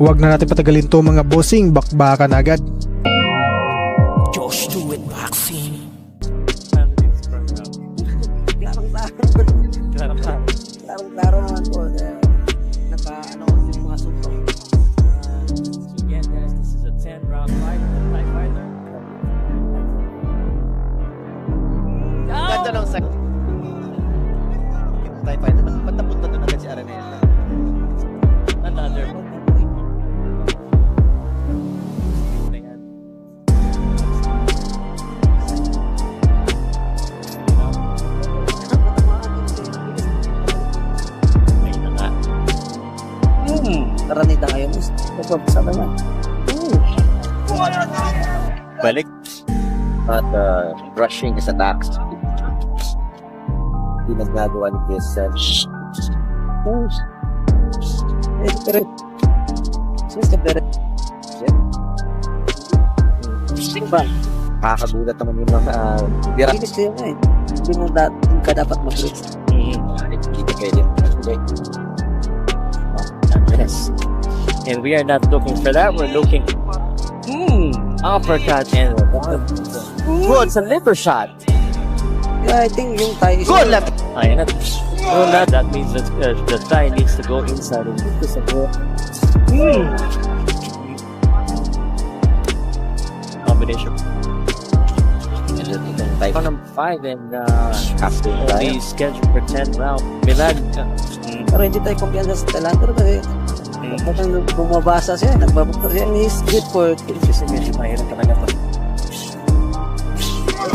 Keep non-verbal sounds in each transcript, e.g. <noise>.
Huwag na natin patagalin to mga bossing, bakbakan agad. Josh do it boxing. Clarang klaro. Clarang klaro naman po. eh, Naka, ano, yung mga sumpong. Again, guys, this is a 10 round fight with the TIE Fighter. Ganda ng sa... Pagpapasa naman. Balik. At uh, brushing his attacks. Hindi nagagawa ni Christian. Oh. Eh, pero... Since the very... Ba, Nakakagulat naman yung mga uh, bira. bilis kayo nga eh. Hindi mo da- hindi ka dapat mag-risk. Hindi ka pwede. Okay. Yes. And we are not looking for that. We're looking. Hmm. Uppercut and good. It's a liver shot. Yeah, I think yung tayo is... Good left! Ayun na. Well, that, that means that uh, the thigh needs to go inside and dito sa buhok. Hmm. Combination. And then itong type Round number 5 and uh, after only scheduled for 10 round. Milan. Uh, mm, Pero hindi tayo kumpiyansa sa Talandro kasi Bakang bumabasa siya, nagbabakta siya, and he's good for kasi medyo mahirap talaga to.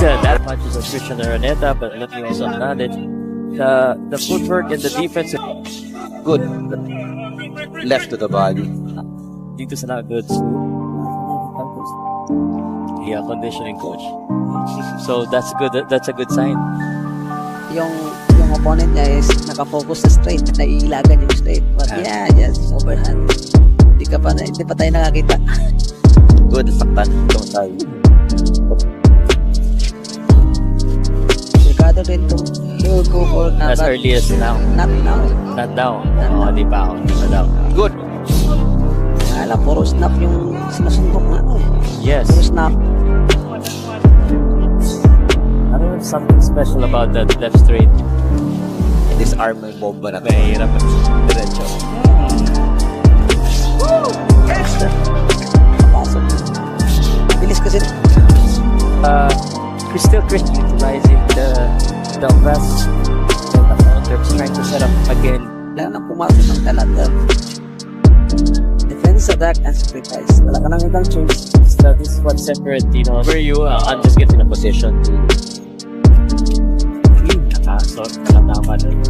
Yeah, that punches of Christian Araneta, but let me also acknowledge the the footwork and the defense good. Left to the body. dito sa good yeah, conditioning coach. So that's good. That's a good sign. yung yung opponent niya is nakafocus sa straight, naiilagan yung straight. But Ah. yeah, just overhand. Hindi ka pa, na- hindi pa tayo nakakita. <laughs> Good. Saktan. Itong tayo. Delikado din itong he will go for As knockout. early as now. Not now. Not down. Oh, di pa ako. Pa daw. Good. Alam, puro snap yung sinusundok na ano. eh. Yes. Puro snap. Know something special about that left straight. Disarm mo yung bomba na to. Mahirap. Diretso. Pasok. Bilis kasi. Uh, we're still utilizing the the press and the counter trying to set up again. Wala nang pumasok ng talaga. Defense, attack, and sacrifice. Wala ka nang ibang choice. So this is what you know, where you uh, I'm just getting a position to nakasot, nakatama na yung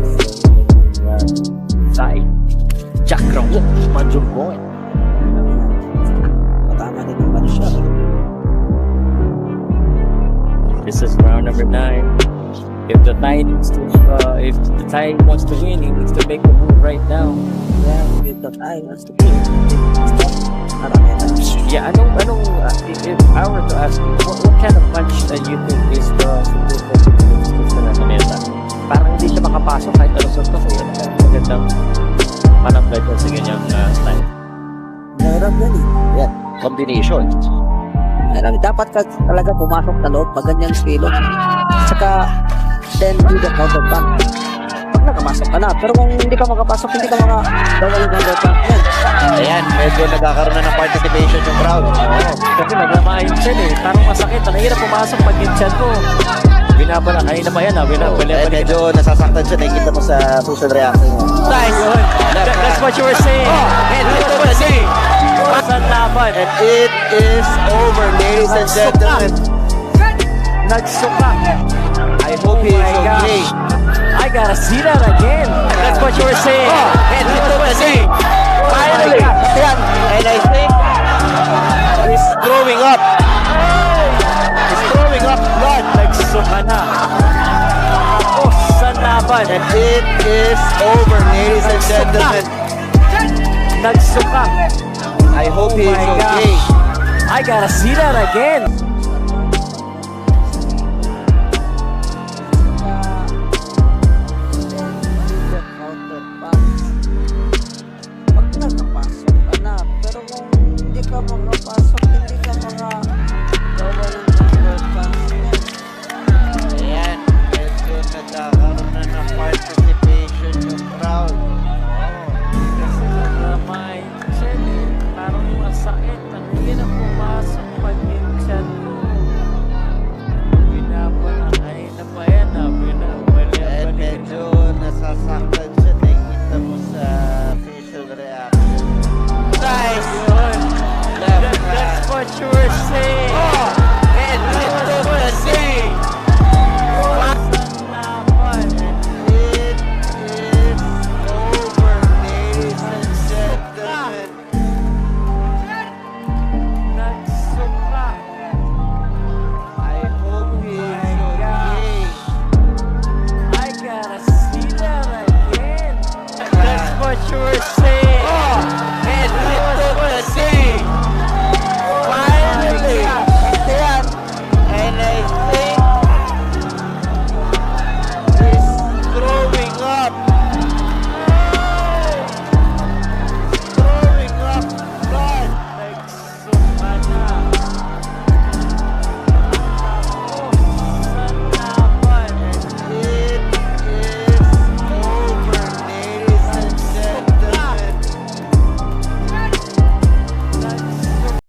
side. Jack Rawo, Manjung Boy. Matama din ang ano. This is round number nine. If the needs to, uh, if the tie wants to win, he needs to make the move right now. Yeah, with the eye wants to be. Marami na. Yeah, anong, anong, uh, if, if I were to ask you, what, what kind of Combination. Meron, dapat ka talaga pumasok sa loob pag ganyan estilo. Saka, then do the counter punch. Pag nakamasok ka na. Pero kung hindi ka makapasok, hindi ka makagawa ng counter punch. Yan. Ayan. Medyo nagkakaroon na ng participation yung crowd. Oo, kasi nagmamahin siya eh. Parang masakit. Ang hirap pumasok pag yung chan mo. Binabala, kanina pa yan ah. Eh, Binabala, medyo nasasaktan siya. Nakikita mo sa social reaction niya. Nice! That, that's what you were saying! And that's what I'm saying! And it is over, ladies and gentlemen. Nagsuka! I hope he is Oh okay. I gotta see that again! That's what you were saying! Oh. And what I'm saying! Oh Finally! Ayan. And I think he's throwing up. He's throwing up blood. Nagsuka na! Oh, laban! And it is over, ladies and gentlemen. Nagsuka! I hope he Oh is my okay. I gotta see that again! What you were saying.